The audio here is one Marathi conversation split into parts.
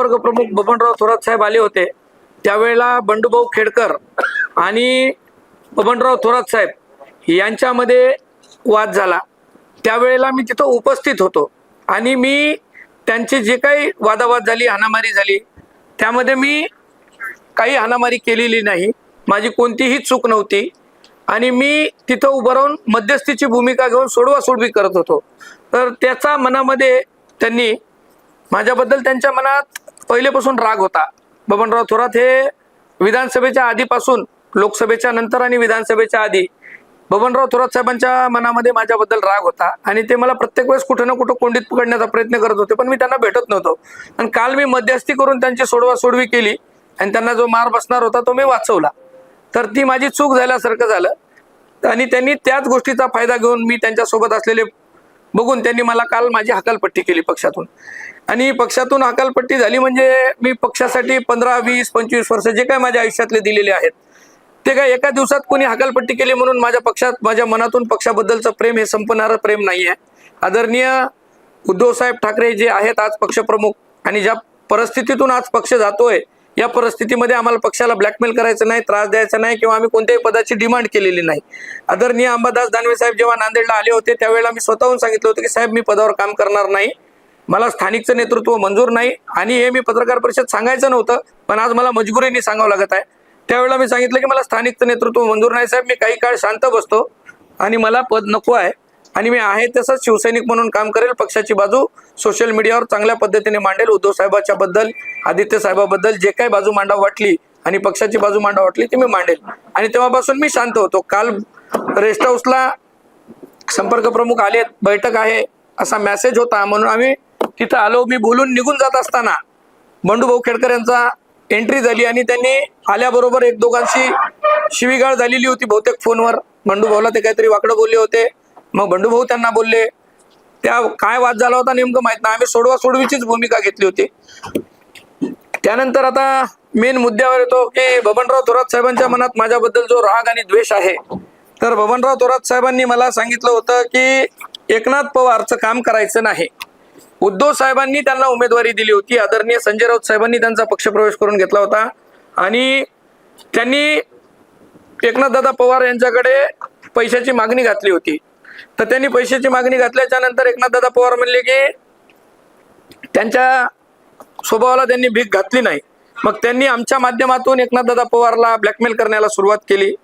संपर्क प्रमुख बबनराव थोरात साहेब आले होते. त्यावेळेला बंडूभाऊ खेडकर आणि बबनराव थोरात साहेब यांच्यामध्ये वाद झाला. त्यावेळेला मी तिथं उपस्थित होतो. आणि मी त्यांची जे काही वादावाद झाली हाणामारी झाली त्यामध्ये मी काही हाणामारी केलेली नाही. माझी कोणतीही चूक नव्हती. आणि मी तिथं उभं राहून मध्यस्थीची भूमिका घेऊन सोडवा सोडवी करत होतो. तर त्याचा मनामध्ये त्यांनी माझ्याबद्दल त्यांच्या मनात पहिलेपासून राग होता. बबनराव थोरात हे विधानसभेच्या आधीपासून लोकसभेच्या नंतर आणि विधानसभेच्या आधी बबनराव थोरात साहेबांच्या मनामध्ये माझ्याबद्दल राग होता आणि ते मला प्रत्येक वेळेस कुठं ना कुठं कोंडीत पकडण्याचा प्रयत्न करत होते पण मी त्यांना भेटत नव्हतो. आणि काल मी मध्यस्थी करून त्यांची सोडवा सोडवी केली आणि त्यांना जो मार बसणार होता तो मी वाचवला. तर ती माझी चूक झाल्यासारखं झालं आणि त्यांनी त्याच गोष्टीचा फायदा घेऊन मी त्यांच्यासोबत असलेले बघून त्यांनी मला काल माझी हकालपट्टी केली पक्षातून. आणि पक्षातून हकालपट्टी झाली म्हणजे मी पक्षासाठी पंधरा वीस पंचवीस वर्ष जे काय माझ्या आयुष्यातले दिलेले आहेत ते काय एका दिवसात कोणी हकालपट्टी केली म्हणून माझ्या पक्षात माझ्या मनातून पक्षाबद्दलचं प्रेम हे संपणारं प्रेम नाही आहे आदरणीय उद्धवसाहेब ठाकरे जे आहेत आज पक्षप्रमुख आणि ज्या परिस्थितीतून आज पक्ष जातोय या परिस्थितीमध्ये आम्हाला पक्षाला ब्लॅकमेल करायचं नाही त्रास द्यायचा नाही किंवा आम्ही कोणत्याही पदाची डिमांड केलेली नाही. आदरणीय अंबादास दानवे साहेब जेव्हा नांदेडला आले होते त्यावेळेला मी स्वतःहून सांगितलं होतं की साहेब मी पदावर काम करणार नाही. मला स्थानिकचं नेतृत्व मंजूर नाही आणि हे मी पत्रकार परिषद सांगायचं नव्हतं पण आज मला मजबुरीने सांगावं लागत आहे. त्यावेळेला मी सांगितलं की मला स्थानिकचं नेतृत्व मंजूर नाही साहेब मी काही काळ शांत बसतो आणि मला पद नको आहे आणि मी आहे तसंच शिवसैनिक म्हणून काम करेल पक्षाची बाजू सोशल मीडियावर चांगल्या पद्धतीने मांडेल उद्धव साहेबाच्या बद्दल आदित्य साहेबाबद्दल जे काही बाजू मांडावं वाटली आणि पक्षाची बाजू मांडावं वाटली ती मी मांडेल. आणि तेव्हापासून मी शांत होतो. काल रेस्ट हाऊसला संपर्क प्रमुख आले बैठक आहे असा मेसेज होता. म्हणून आम्ही तिथं आलो मी बोलून निघून जात असताना बंडूभाऊ खेडकर यांचा एंट्री झाली आणि त्यांनी आल्याबरोबर एक दोघांशी शिवीगाळ झालेली होती बहुतेक फोनवर. बंडूभाऊला ते काहीतरी वाकडं बोलले होते. मग बंडूभाऊ त्यांना बोलले त्या काय वाद झाला होता नेमकं माहीत नाही. आम्ही सोडवा सोडवीचीच भूमिका घेतली होती. त्यानंतर आता मेन मुद्द्यावर येतो की बबनराव थोरात साहेबांच्या मनात माझ्याबद्दल जो राग आणि द्वेष आहे तर बबनराव थोरात साहेबांनी मला सांगितलं होतं की एकनाथ पवारचं काम करायचं नाही. उद्धव साहेबांनी त्यांना उमेदवारी दिली होती. आदरणीय संजय राऊत साहेबांनी त्यांचा पक्षप्रवेश करून घेतला होता. आणि त्यांनी एकनाथदादा पवार यांच्याकडे पैशाची मागणी घातली होती. तर त्यांनी पैशाची मागणी घातल्याच्या नंतर एकनाथदादा पवार म्हणले की त्यांच्या स्वभावाला त्यांनी भीक घातली नाही. मग त्यांनी आमच्या माध्यमातून एकनाथदादा पवारला ब्लॅकमेल करण्याला सुरुवात केली.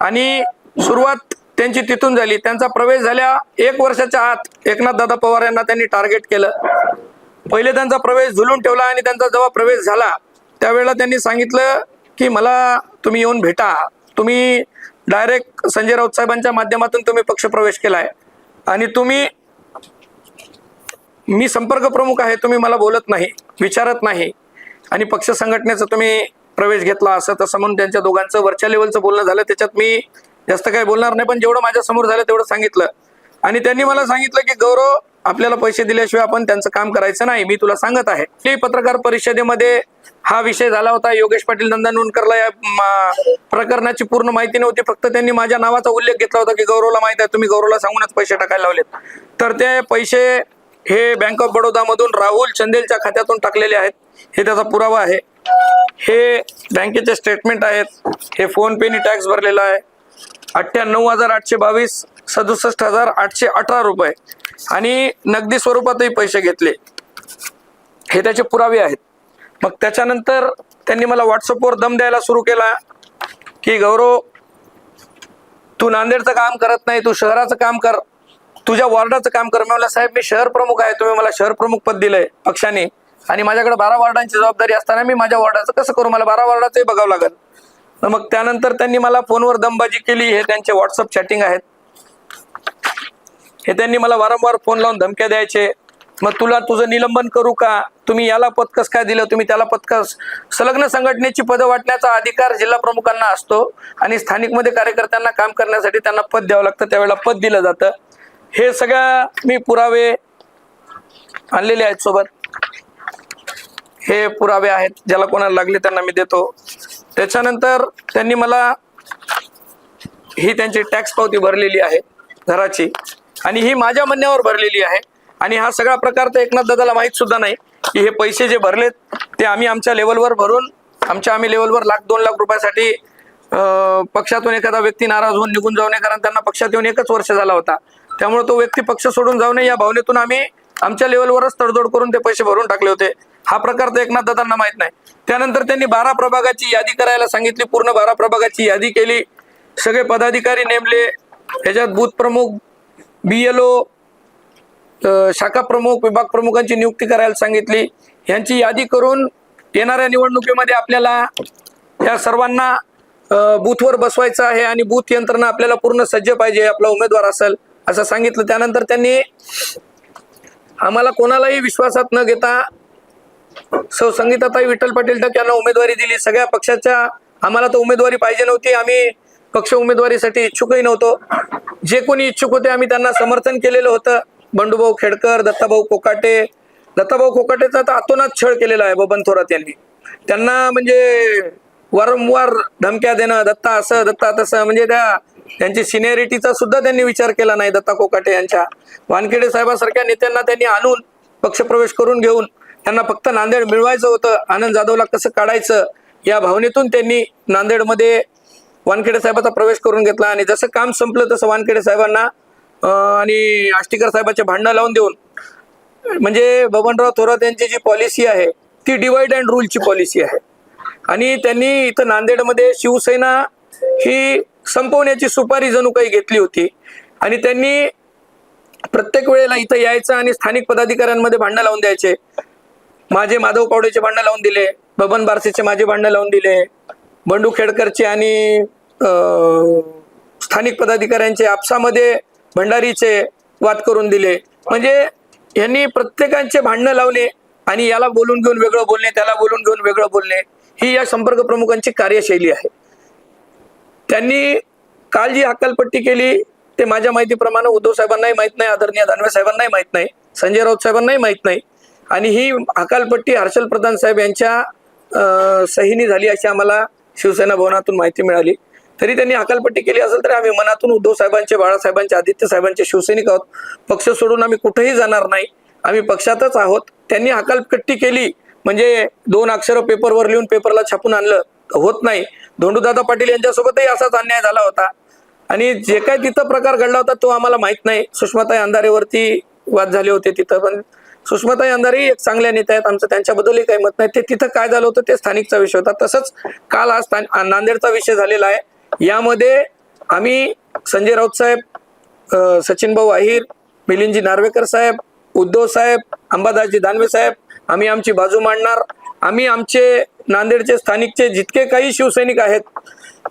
आणि सुरुवात त्यांची तिथून झाली. त्यांचा प्रवेश झाल्या एक वर्षाच्या आत एकनाथ दादा पवार यांना त्यांनी टार्गेट केलं. पहिले त्यांचा प्रवेश झुलून ठेवला आणि त्यांचा जेव्हा प्रवेश झाला त्यावेळेला त्यांनी सांगितलं की मला तुम्ही येऊन भेटा. तुम्ही डायरेक्ट संजय राऊत साहेबांच्या माध्यमातून तुम्ही पक्षप्रवेश केलाय. आणि तुम्ही मी संपर्क प्रमुख आहे तुम्ही मला बोलत नाही विचारत नाही. आणि पक्ष संघटनेचा तुम्ही प्रवेश घेतला असं तसं म्हणून त्यांच्या दोघांचं वरच्या लेवलचं बोलणं झालं. त्याच्यात मी जास्त काही बोलणार नाही पण जेवढं माझ्यासमोर झालं तेवढं सांगितलं. आणि त्यांनी मला सांगितलं की गौरव आपल्याला पैसे दिल्याशिवाय आपण त्यांचं काम करायचं नाही. मी तुला सांगत आहे. ते पत्रकार परिषदेमध्ये हा विषय झाला होता. योगेश पाटील नंदनवनकरला या प्रकरणाची पूर्ण माहिती नव्हती. फक्त त्यांनी माझ्या नावाचा उल्लेख घेतला होता की गौरवला माहीत आहे तुम्ही गौरवला सांगूनच पैसे टाकायला लावलेत. तर ते पैसे हे बँक ऑफ बडोदामधून राहुल चंदेलच्या खात्यातून टाकलेले आहेत. हे त्याचा पुरावा आहे. हे बँकेचे स्टेटमेंट आहेत. हे फोन पेनी टॅक्स भरलेला आहे. अठ्ठ्याण्णव हजार आठशे बावीस सदुसष्ट हजार आठशे अठरा रुपये. आणि नगदी स्वरूपातही पैसे घेतले. हे त्याचे पुरावे आहेत. मग त्याच्यानंतर त्यांनी मला व्हॉट्सअपवर दम द्यायला सुरू केला की गौरव तू नांदेडचं काम करत नाही तू शहराचं काम कर तुझ्या वॉर्डाचं काम कर. मी म्हणलं साहेब मी शहर प्रमुख आहे तुम्ही मला शहर प्रमुख पद दिलंय पक्षाने. आणि माझ्याकडे बारा वॉर्डांची जबाबदारी असताना मी माझ्या वॉर्डाचं कसं करू? मला बारा वॉर्डाचंही बघावं लागेल. मग त्यानंतर त्यांनी मला फोनवर दमबाजी केली. हे त्यांचे व्हॉट्सअप चॅटिंग आहेत. हे त्यांनी मला वारंवार फोन लावून धमक्या द्यायचे. मग तुला तुझं निलंबन करू का? तुम्ही याला पदकस काय दिलं? तुम्ही त्याला पदकस संलग्न संघटनेची पदं वाटण्याचा अधिकार जिल्हा प्रमुखांना असतो आणि स्थानिकमध्ये कार्यकर्त्यांना काम करण्यासाठी त्यांना पद द्यावं लागतं. त्यावेळेला पद दिलं जातं. हे सगळ्या मी पुरावे आणलेले आहेत सोबत. हे पुरावे आहेत. ज्याला कोणाला लागले त्यांना मी देतो. त्याच्यानंतर त्यांनी मला ही त्यांची टॅक्स पावती भरलेली आहे घराची. आणि ही माझ्या म्हणण्यावर भरलेली आहे. आणि हा सगळा प्रकार तर एकनाथ दादाला माहीत सुद्धा नाही की हे पैसे जे भरलेत ते आम्ही आमच्या लेवलवर भरून आमच्या आम्ही लेवलवर लाख दोन लाख रुपयासाठी पक्षातून एखादा व्यक्ती नाराज होऊन निघून जाऊ नये कारण त्यांना पक्षात येऊन एकच वर्ष झाला होता. त्यामुळे तो व्यक्ती पक्ष सोडून जाऊ नये या भावनेतून आम्ही आमच्या लेवलवरच तडजोड करून ते पैसे भरून टाकले होते. हा प्रकार तर एकनाथ दादांना माहीत नाही. त्यानंतर त्यांनी बारा प्रभागाची यादी करायला सांगितली पूर्ण बारा प्रभागाची यादी केली. सगळे पदाधिकारी नेमले. ह्याच्यात बूथ प्रमुख बी एल ओ शाखा प्रमुख विभाग प्रमुखांची नियुक्ती करायला सांगितली. यांची यादी करून येणाऱ्या निवडणुकीमध्ये आपल्याला या सर्वांना बूथवर बसवायचं आहे आणि बूथ यंत्रणा आपल्याला पूर्ण सज्ज पाहिजे आपला उमेदवार असेल असं सांगितलं. त्यानंतर त्यांनी आम्हाला कोणालाही विश्वासात न घेता सौ संगीताताई विठ्ठल पाटील टक यांना उमेदवारी दिली. सगळ्या पक्षाच्या आम्हाला तर उमेदवारी पाहिजे नव्हती. आम्ही पक्ष उमेदवारीसाठी इच्छुकही नव्हतो. जे कोणी इच्छुक होते आम्ही त्यांना समर्थन केलेलं होतं. बंडूभाऊ खेडकर दत्ताभाऊ कोकाटे. दत्ताभाऊ कोकाटेचा तर आतोनात छळ केलेला आहे बबन थोरात यांनी. त्यांना म्हणजे वारंवार धमक्या देणं दत्ता असं दत्ता तसं म्हणजे त्या त्यांची सिनियरिटीचा सुद्धा त्यांनी विचार केला नाही दत्ता कोकाटे यांच्या. वानखेडे साहेबांसारख्या नेत्यांना त्यांनी आणून पक्षप्रवेश करून घेऊन त्यांना फक्त नांदेड मिळवायचं होतं. आनंद जाधवला कसं काढायचं? या भावनेतून त्यांनी नांदेडमध्ये वानखेडे साहेबाचा प्रवेश करून घेतला. आणि जसं काम संपलं तसं वानखेडे साहेबांना आणि आष्टीकर साहेबाचे भांडणं लावून देऊन म्हणजे बबनराव थोरात यांची जी पॉलिसी आहे ती डिवाइड अँड रूलची पॉलिसी आहे. आणि त्यांनी इथं नांदेडमध्ये शिवसेना ही संपवण्याची सुपारी जणू काही घेतली होती. आणि त्यांनी प्रत्येक वेळेला इथं यायचं आणि स्थानिक पदाधिकाऱ्यांमध्ये भांडणं लावून द्यायचे. माझे माधव पावडेचे भांडणं लावून दिले बबन बारसेचे माझे भांडणं लावून दिले बंडू खेडकरचे आणि स्थानिक पदाधिकाऱ्यांचे आपसामध्ये भंडारीचे वाद करून दिले. म्हणजे यांनी प्रत्येकांचे भांडणं लावले आणि याला बोलून घेऊन वेगळं बोलणे त्याला बोलून घेऊन वेगळं बोलणे ही या संपर्क प्रमुखांची कार्यशैली आहे. त्यांनी काल जी हकालपट्टी केली ते माझ्या माहितीप्रमाणे उद्धव साहेबांनाही माहीत नाही आदरणीय दानवे साहेबांनाही माहीत नाही संजय राऊत साहेबांनाही माहीत नाही. आणि ही हकालपट्टी हर्षल प्रधान साहेब यांच्या सहीने सहीनी झाली अशी आम्हाला शिवसेना भवनातून माहिती मिळाली. तरी त्यांनी हकालपट्टी केली असेल तरी आम्ही मनातून उद्धव साहेबांचे बाळासाहेबांचे आदित्य साहेबांचे शिवसैनिक आहोत. पक्ष सोडून आम्ही कुठेही जाणार नाही. आम्ही पक्षातच आहोत. त्यांनी हकालपट्टी केली. म्हणजे दोन अक्षरं पेपरवर लिहून पेपरला छापून आणलं. होत नाही. धोंडूदादा पाटील यांच्यासोबतही असाच अन्याय झाला होता. आणि जे काय तिथं प्रकार घडला होता तो आम्हाला माहीत नाही. सुषमाताई अंधारेवरती वाद झाले होते तिथं. पण सुषमाताई अंधारी एक चांगल्या नेत्या आहेत. आमचं त्यांच्याबद्दलही काही मत नाही. ते तिथं काय झालं होतं ते स्थानिकचा विषय होता. तसंच काल हा स्थान नांदेडचा विषय झालेला आहे. यामध्ये आम्ही संजय राऊत साहेब सचिन भाऊ अहिर मिलिंदजी नार्वेकर साहेब उद्धव साहेब अंबादासजी दानवे साहेब आम्ही आमची बाजू मांडणार. आम्ही आमचे नांदेडचे स्थानिकचे जितके काही शिवसैनिक आहेत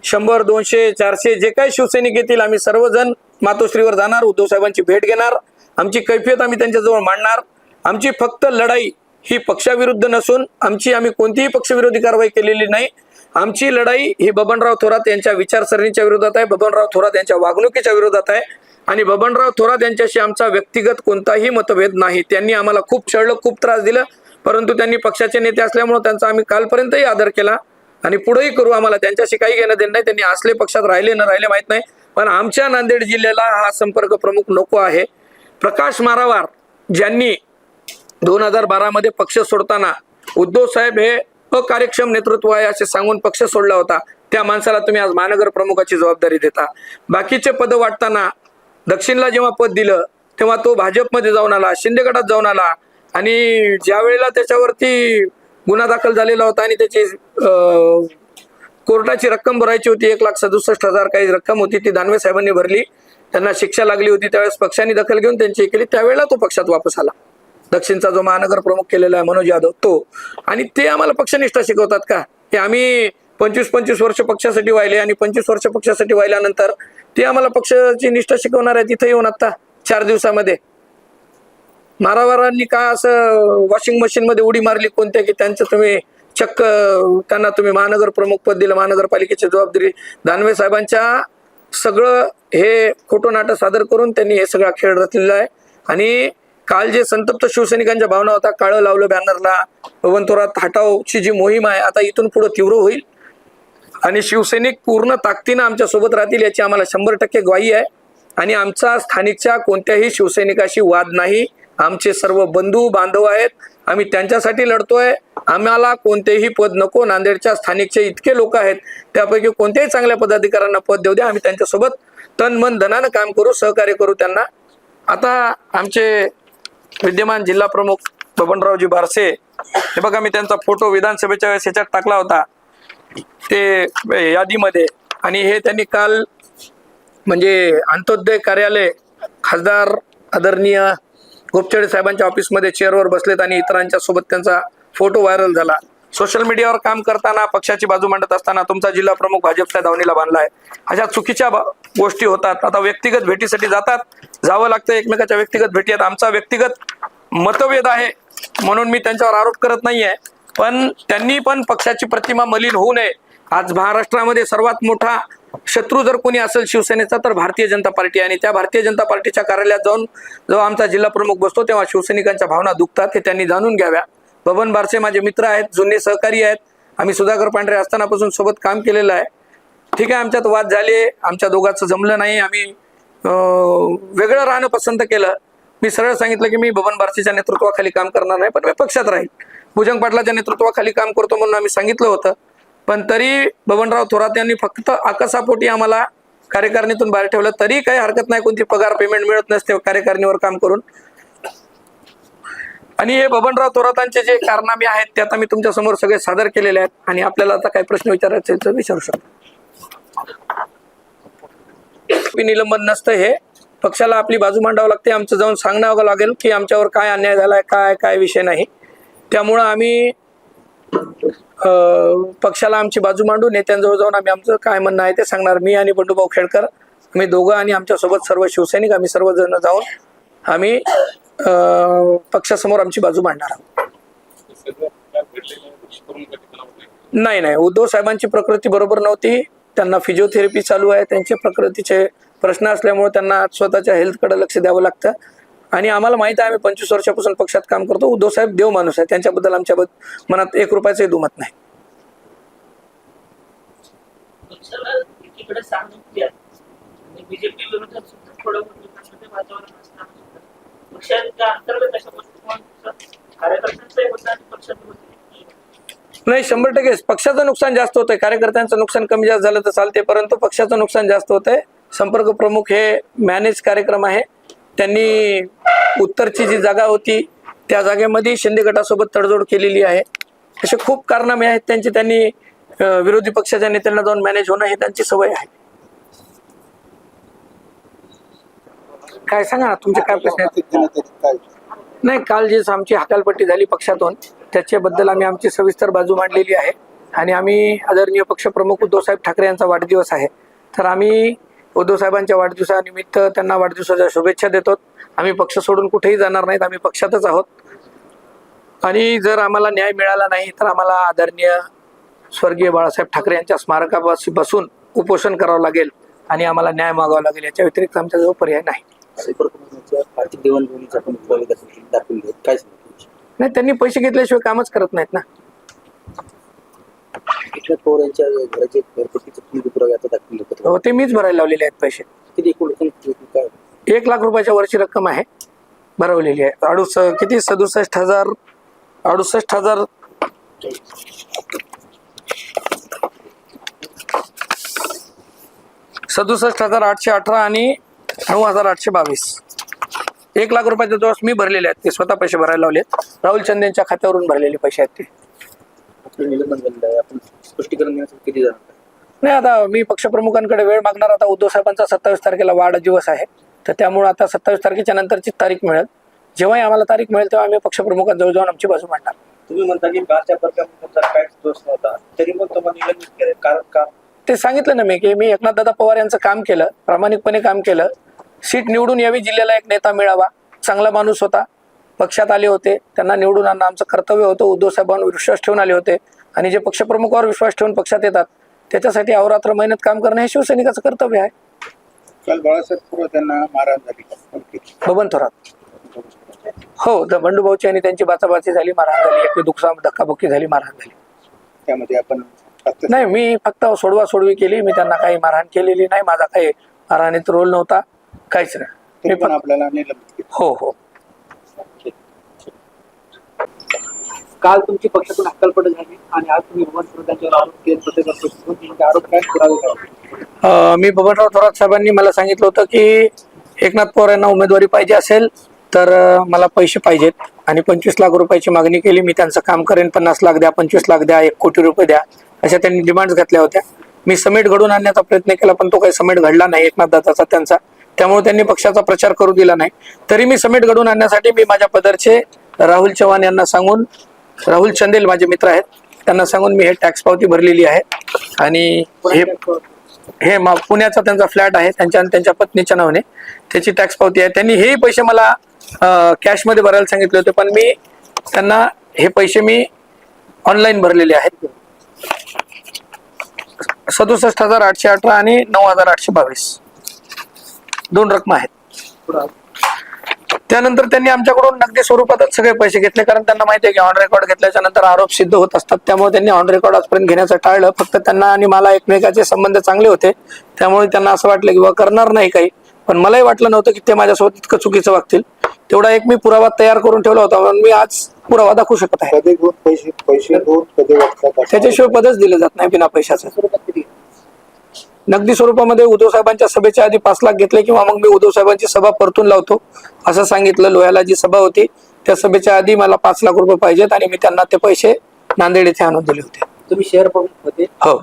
शंभर दोनशे चारशे जे काही शिवसैनिक येतील आम्ही सर्वजण मातोश्रीवर जाणार उद्धव साहेबांची भेट घेणार. आमची कैफियत आम्ही त्यांच्याजवळ मांडणार. आमची फक्त लढाई ही पक्षाविरुद्ध नसून आमची आम्ही कोणतीही पक्षविरोधी कारवाई केलेली नाही. आमची लढाई ही बबनराव थोरात यांच्या विचारसरणीच्या विरोधात आहे बबनराव थोरात यांच्या वागणुकीच्या विरोधात आहे आणि बबनराव थोरात यांच्याशी आमचा व्यक्तिगत कोणताही मतभेद नाही. त्यांनी आम्हाला खूप छळलं खूप त्रास दिला परंतु त्यांनी पक्षाचे नेते असल्यामुळे त्यांचा आम्ही कालपर्यंतही आदर केला आणि पुढेही करू आम्हाला. त्यांच्याशी काही घेणं देणं नाही त्यांनी असले पक्षात राहिले न राहिले माहीत नाही. पण आमच्या नांदेड जिल्ह्याला हा संपर्क प्रमुख नको आहे. प्रकाश मारावार ज्यांनी दोन हजार बारा मध्ये पक्ष सोडताना उद्धव साहेब हे अकार्यक्षम नेतृत्व आहे असे सांगून पक्ष सोडला होता. त्या माणसाला तुम्ही आज महानगर प्रमुखाची जबाबदारी देता. बाकीचे पद वाटताना दक्षिणला जेव्हा पद दिलं तेव्हा तो भाजपमध्ये जाऊन आला शिंदे गटात जाऊन आला. आणि ज्या वेळेला त्याच्यावरती गुन्हा दाखल झालेला होता आणि त्याची अं, कोर्टाची रक्कम भरायची होती एक लाख सदुसष्ट हजार काही रक्कम होती ती दानवे साहेबांनी भरली. त्यांना शिक्षा लागली होती त्यावेळेस पक्षाने दखल घेऊन त्यांची केली. त्यावेळेला तो पक्षात वापस आला. दक्षिणचा जो महानगर प्रमुख केलेला आहे मनोज यादव तो. आणि ते आम्हाला पक्षनिष्ठा शिकवतात का? की आम्ही पंचवीस पंचवीस वर्ष पक्षासाठी वाहिले आणि पंचवीस वर्ष पक्षासाठी वाहिल्यानंतर ते आम्हाला पक्षाची निष्ठा शिकवणार आहे तिथे येऊन आता चार दिवसामध्ये. मारावारांनी का असं वॉशिंग मशीन मध्ये उडी मारली कोणत्या की त्यांचं तुम्ही चक्क त्यांना तुम्ही महानगर प्रमुख पद दिलं महानगरपालिकेची जबाबदारी दानवे साहेबांच्या सगळं हे खोटो नाटक सादर करून त्यांनी हे सगळा खेळ रचलेला आहे. आणि काल जे संतप्त शिवसैनिकांच्या भावना होता काळं लावलं बॅनरला पवन हटावची जी मोहीम आहे आता इथून पुढे तीव्र होईल. आणि शिवसैनिक पूर्ण ताकदीनं आमच्यासोबत राहतील याची आम्हाला शंभर टक्के ग्वाही आहे. आणि आमचा स्थानिकच्या कोणत्याही शिवसैनिकाशी वाद नाही. आमचे सर्व बंधू बांधव आहेत. आम्ही त्यांच्यासाठी लढतोय. आम्हाला कोणतेही पद नको. नांदेडच्या स्थानिकचे इतके लोक आहेत. त्यापैकी कोणत्याही चांगल्या पदाधिकाऱ्यांना पद देऊ द्या. आम्ही त्यांच्यासोबत तन मन धनानं काम करू सहकार्य करू त्यांना. आता आमचे विद्यमान जिल्हा प्रमुख बबनरावजी बारसे हे बघा मी त्यांचा फोटो विधानसभेच्या वेळेस ह्याच्यात टाकला होता. ते यादीमध्ये. आणि हे त्यांनी काल म्हणजे अंत्योदय कार्यालय खासदार आदरणीय गोपचडे साहेबांच्या ऑफिसमध्ये चेअरवर बसलेत आणि इतरांच्या सोबत त्यांचा फोटो व्हायरल झाला. सोशल मीडियावर काम करताना पक्षाची बाजू मांडत असताना तुमचा जिल्हा प्रमुख भाजपच्या धावणीला बांधला आहे अशा चुकीच्या गोष्टी होतात. आता व्यक्तिगत भेटीसाठी जातात. जावं लागतं. एकमेकाच्या व्यक्तिगत भेटी आहेत. आमचा व्यक्तिगत मतभेद आहे. म्हणून मी त्यांच्यावर आरोप करत नाहीये. पण त्यांनी पण पक्षाची प्रतिमा मलिन होऊ नये. आज महाराष्ट्रामध्ये सर्वात मोठा शत्रू जर कोणी असेल शिवसेनेचा तर भारतीय जनता पार्टी. आणि त्या भारतीय जनता पार्टीच्या कार्यालयात जाऊन जेव्हा आमचा जिल्हा प्रमुख बसतो तेव्हा शिवसैनिकांच्या भावना दुखतात. हे त्यांनी जाणून घ्याव्या. बबन बारसे माझे मित्र आहेत. जुने सहकारी आहेत. आम्ही सुधाकर पांढरे असतानापासून सोबत काम केलेलं आहे. ठीक आहे आमच्यात वाद झाले आमच्या दोघांचं जमलं नाही आम्ही वेगळं राहणं पसंत केलं. मी सरळ सांगितलं की मी बबन बारसीच्या नेतृत्वाखाली काम करणार नाही पण मी पक्षात राहील. भुजंग पाटलाच्या नेतृत्वाखाली काम करतो म्हणून आम्ही सांगितलं होतं. पण तरी बबनराव थोरात यांनी फक्त आकसापोटी आम्हाला कार्यकारिणीतून बाहेर ठेवलं. तरी काही हरकत नाही कोणती पगार पेमेंट मिळत नसते कार्यकारिणीवर काम करून. आणि हे बबनराव थोरातांचे जे कारनामे आहेत ते आता मी तुमच्यासमोर सगळे सादर केलेले आहेत. आणि आपल्याला आता काही प्रश्न विचारायचे विचारू शकतो. निलंबन नसतं हे. पक्षाला आपली बाजू मांडावं लागते. आमचं जाऊन सांगण्यावं लागेल की आमच्यावर काय अन्याय झालाय काय काय विषय नाही. त्यामुळं आम्ही पक्षाला आमची बाजू मांडू. नेत्यांजवळ जाऊन आम्ही आमचं काय म्हणणं आहे ते सांगणार. मी आणि बंडूभाऊ खेडकर आम्ही दोघं आणि आमच्यासोबत सर्व शिवसैनिक आम्ही सर्वजण जाऊन आम्ही अं, पक्षासमोर आमची बाजू मांडणार आहोत. नाही नाही. उद्धव साहेबांची प्रकृती बरोबर नव्हती. त्यांना फिजिओथेरपी चालू आहे. त्यांचे प्रकृतीचे प्रश्न असल्यामुळे त्यांना स्वतःच्या हेल्थकडे लक्ष द्यावं लागतं. आणि आम्हाला माहीत आहे आम्ही पंचवीस वर्षापासून पक्षात काम करतो. उद्धव साहेब देव माणूस आहे. त्यांच्याबद्दल आमच्या मनात एक रुपयाचंही दुमत नाही. पक्षांच्या अंतर्गत अशा गोष्टी किंवा कार्यकर्त्यांचंही होतं आणि पक्षाचं होतं नाही शंभर टक्के. पक्षाचं नुकसान जास्त होतंय. कार्यकर्त्यांचं नुकसान कमी जास्त झालं तर चालते परंतु पक्षाचं नुकसान जास्त होतंय. संपर्क प्रमुख हे मॅनेज कार्यक्रम आहे. त्यांनी उत्तरची जी जागा होती त्या जागेमध्ये शिंदे गटासोबत तडजोड केलेली आहे. असे खूप कारनामे आहेत. त्यांची त्यांनी विरोधी पक्षाच्या नेत्यांना जाऊन मॅनेज होणं हे त्यांची सवय आहे. काय सांगा ना तुमचे काय प्रश्न नाही काल जी आमची हकालपट्टी झाली पक्षातून त्याच्याबद्दल आम्ही आमची सविस्तर बाजू मांडलेली आहे. आणि आम्ही आदरणीय पक्षप्रमुख उद्धवसाहेब ठाकरे यांचा वाढदिवस आहे. तर आम्ही उद्धवसाहेबांच्या वाढदिवसानिमित्त त्यांना वाढदिवसाच्या शुभेच्छा देतो. आम्ही पक्ष सोडून कुठेही जाणार नाहीत. आम्ही पक्षातच आहोत. आणि जर आम्हाला न्याय मिळाला नाही तर आम्हाला आदरणीय स्वर्गीय बाळासाहेब ठाकरे यांच्या स्मारकापाशी बसून उपोषण करावं लागेल आणि आम्हाला न्याय मागावा लागेल. याच्या व्यतिरिक्त आमच्याजवळ पर्याय नाही. नाही त्यांनी पैसे घेतल्याशिवाय कामच करत नाहीत ना. एकनाथ पवार यांच्या घराचे घरपट्टीचे किती पुरावे आता दाखवले होते? हो ते मीच भरायला लावलेले आहेत पैसे. किती एकूण रक्कम किती काय? एक लाख रुपयाच्या वरची रक्कम आहे भरवलेली आहे. अडुस किती? सदुसष्ट हजार अडुसष्ट हजार. सदुसष्ट हजार आठशे अठरा आणि नऊ हजार आठशे बावीस. एक लाख रुपयाचे दोष मी भरलेले आहेत ते स्वतः पैसे भरायला लावले राहुल चंदेच्या खात्यावरून भरलेले पैसे आहेत ते. आपलं निलंबन झालेलं आहे. आपण स्पष्टीकरण देण्यासाठी किती जाणार नाही आता मी पक्षप्रमुखांकडे वेळ मागणार. आता उद्धव साहेबांचा सत्तावीस तारखेला वाढदिवस आहे. तर त्यामुळे आता सत्तावीस तारखेच्या नंतरची तारीख मिळेल. जेव्हाही आम्हाला तारीख मिळेल तेव्हा आम्ही पक्षप्रमुखांजवळ जाऊन आमची बाजू मांडणार. तुम्ही म्हणता की कारच्या प्रकरणाचा काहीच दोष नव्हता. तरी पण तुम्हाला निलंबित केलं कारण का? ते सांगितलं ना मी की मी एकनाथदादा पवार यांचं काम केलं प्रामाणिकपणे काम केलं. सीट निवडून यावी जिल्ह्याला एक नेता मिळावा. चांगला माणूस होता. पक्षात आले होते. त्यांना निवडून आणणं आमचं कर्तव्य होतं. उद्धव साहेबांवर विश्वास ठेवून आले होते. आणि जे पक्षप्रमुखावर विश्वास ठेवून पक्षात येतात त्याच्यासाठी अहोरात्र मेहनत काम करणं हे शिवसैनिकाचं कर्तव्य आहे. काल बाळासाहेब त्यांना झाली बबन थोरात. हो द बंडूभाऊची आणि त्यांची बाचाबाची झाली मारहाण झाली. एक दुखसा धक्काबुक्की झाली मारहाण झाली. त्यामध्ये आपण नाही मी फक्त सोडवा सोडवी केली. मी त्यांना काही मारहाण केलेली नाही. माझा काही मारहाणीत रोल नव्हता. काहीच नाही. पण आपल्याला निलंबित केलं हो हो. काल तुमची पक्षातून हक्कलपट झाली आणि आज तुम्ही भगवान आरोप केले पत्रकार परिषदेत. तुमचे आरोप काय पुरावे काय अ, मी बबनराव थोरात साहेबांनी मला सांगितलं होतं की एकनाथ पवार यांना उमेदवारी पाहिजे असेल तर अ, मला पैसे पाहिजेत आणि पंचवीस लाख रुपयाची मागणी केली मी त्यांचं काम करेन पन्नास लाख द्या पंचवीस लाख द्या एक कोटी रुपये द्या अशा त्यांनी डिमांड्स घातल्या होत्या. मी समेट घडून आणण्याचा प्रयत्न केला पण तो काही समेट घडला नाही एकनाथ दादाचा त्यांचा. त्यामुळे त्यांनी पक्षाचा प्रचार करू दिला नाही. तरी मी समेट घडून आणण्यासाठी मी माझ्या पदरचे राहुल चव्हाण यांना सांगून राहुल चंदेल माझे मित्र आहेत त्यांना सांगून मी हे टॅक्स पावती भरलेली आहे. आणि हे हे मा- पुण्याचा त्यांचा फ्लॅट आहे त्यांच्या आणि त्यांच्या पत्नीच्या नावाने त्याची टॅक्स पावती आहे. त्यांनी हेही पैसे मला कॅशमध्ये भरायला सांगितले होते पण मी त्यांना हे पैसे मी ऑनलाईन भरलेले आहेत. सदुसष्ट हजार आठशे अठरा आणि नऊ हजार आठशे बावीस. दोन रकमा आहेत. त्यानंतर त्यांनी आमच्याकडून नगदी स्वरूपातच सगळे पैसे घेतले कारण त्यांना माहिती आहे की ऑन रेकॉर्ड घेतल्याच्या नंतर आरोप सिद्ध होत असतात. त्यामुळे त्यांनी ऑन रेकॉर्ड आजपर्यंत घेण्याचं टाळलं. फक्त त्यांना आणि मला एकमेकाचे संबंध चांगले होते. त्यामुळे त्यांना असं वाटलं की बा करणार नाही काही. पण मलाही वाटलं नव्हतं की ते माझ्यासोबत इतकं चुकीचं वागतील. तेवढा एक मी पुरावा तयार करून ठेवला होता म्हणून मी आज पुरावा दाखवू शकत आहे. त्याच्याशिवाय पदच दिलं जात नाही बिना पैशाचं. नगदी स्वरूपामध्ये उद्धव साहेबांच्या सभेच्या आधी पाच लाख घेतले किंवा मग मी उद्धव साहेबांची सभा परतून लावतो. असं सांगितलं लोह्याला जी सभा होती त्या सभेच्या आधी मला पाच लाख रुपये पाहिजेत आणि मी त्यांना ते पैसे नांदेड येथे आणून दिले होते. तुम्ही शेअर होते हो.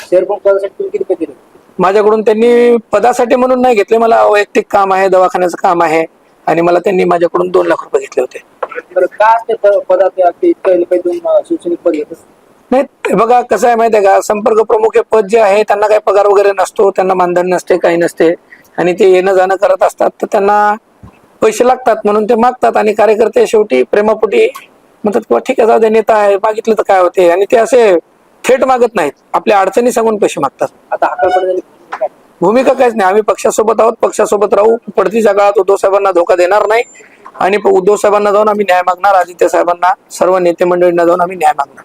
शेअर किती माझ्याकडून त्यांनी पदासाठी म्हणून नाही घेतले मला वैयक्तिक काम आहे दवाखान्याचं काम आहे आणि मला त्यांनी माझ्याकडून दोन लाख रुपये घेतले होते. नाही बघा कसं आहे माहिती आहे का? संपर्क प्रमुख हे पद जे आहे त्यांना काही पगार वगैरे नसतो त्यांना मानधन नसते काही नसते. आणि ते येणं जाणं करत असतात तर त्यांना पैसे लागतात म्हणून ते मागतात. आणि कार्यकर्ते शेवटी प्रेमापोटी म्हणतात किंवा ठीक आहे जाऊ दे नेता आहे मागितलं तर काय होते? आणि ते असे थेट मागत नाहीत. आपल्या अडचणी सांगून पैसे मागतात. आता भूमिका काहीच नाही. आम्ही पक्षासोबत आहोत पक्षासोबत राहू. पडतीच्या काळात उद्धव साहेबांना धोका देणार नाही. आणि उद्धव साहेबांना जाऊन आम्ही न्याय मागणार आदित्य साहेबांना सर्व नेते मंडळींना जाऊन आम्ही न्याय मागणार.